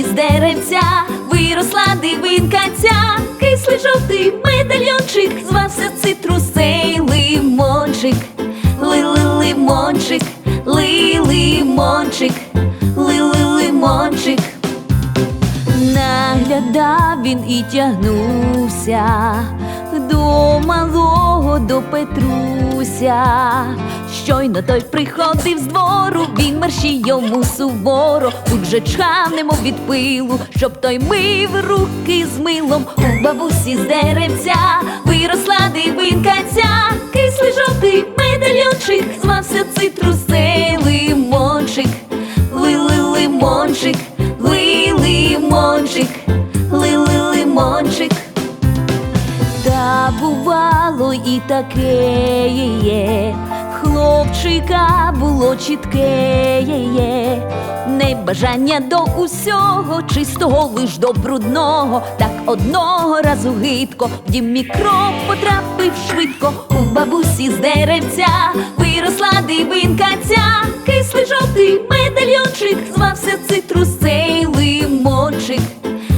бабусі з деревця виросла дивинка ця, кислий жовтий медальйончик, звався цитрусей лимончик, лили лимончик, ли лимончик, лили лимончик. Наглядав він і тягнувся до малого до Петруся. Щойно той приходив з двору, він мерщій йому суворо, тут же чхав, немов від пилу, щоб той мив руки з милом. У бабусі з деревця виросла дивинка ця, кислий жовтий медальйончик, звався цитрусей лимончик, лили лимончик, ли лимончик, лили лимончик. Бувало і таке є, хлопчика було чітке є, не бажання до усього, чистого лиш до брудного, так одного разу гидко, в дім мікроб потрапив швидко, у бабусі з деревця виросла дивинка ця, кислий жовтий медальйончик, звався цитрусей лимончик,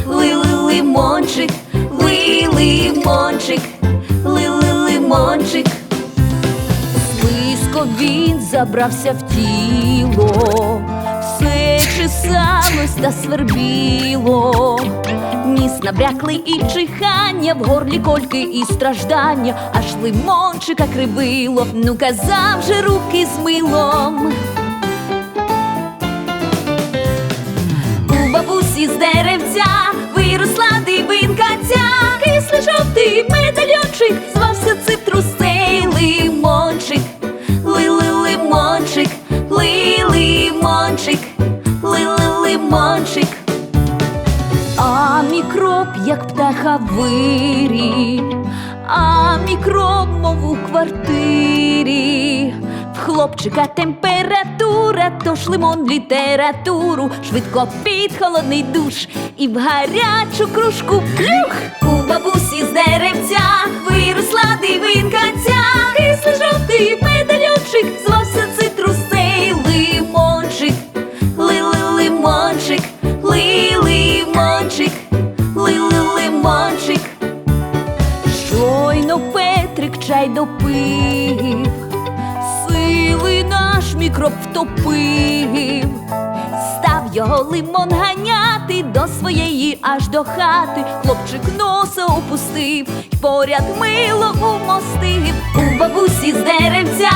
лили лимончик, ли лимончик, Він забрався в тіло, все чесалось та свербіло, ніс набряклий і чихання, в горлі кольки і страждання, аж лимончика кривило, ну казав же руки з милом. У бабусі з деревця виросла дивинка ця, кислий жовтий медальйончик, мікроб, як птаха вирі, а мікроб, мов у квартирі. В хлопчика температура, тож лимон літературу, швидко під холодний душ і в гарячу кружку плюх. У бабусі з деревця чай допив, сили наш мікроб втопив, став його лимон ганяти до своєї аж до хати. Хлопчик носа опустив, поряд мило умостив. У бабусі з деревця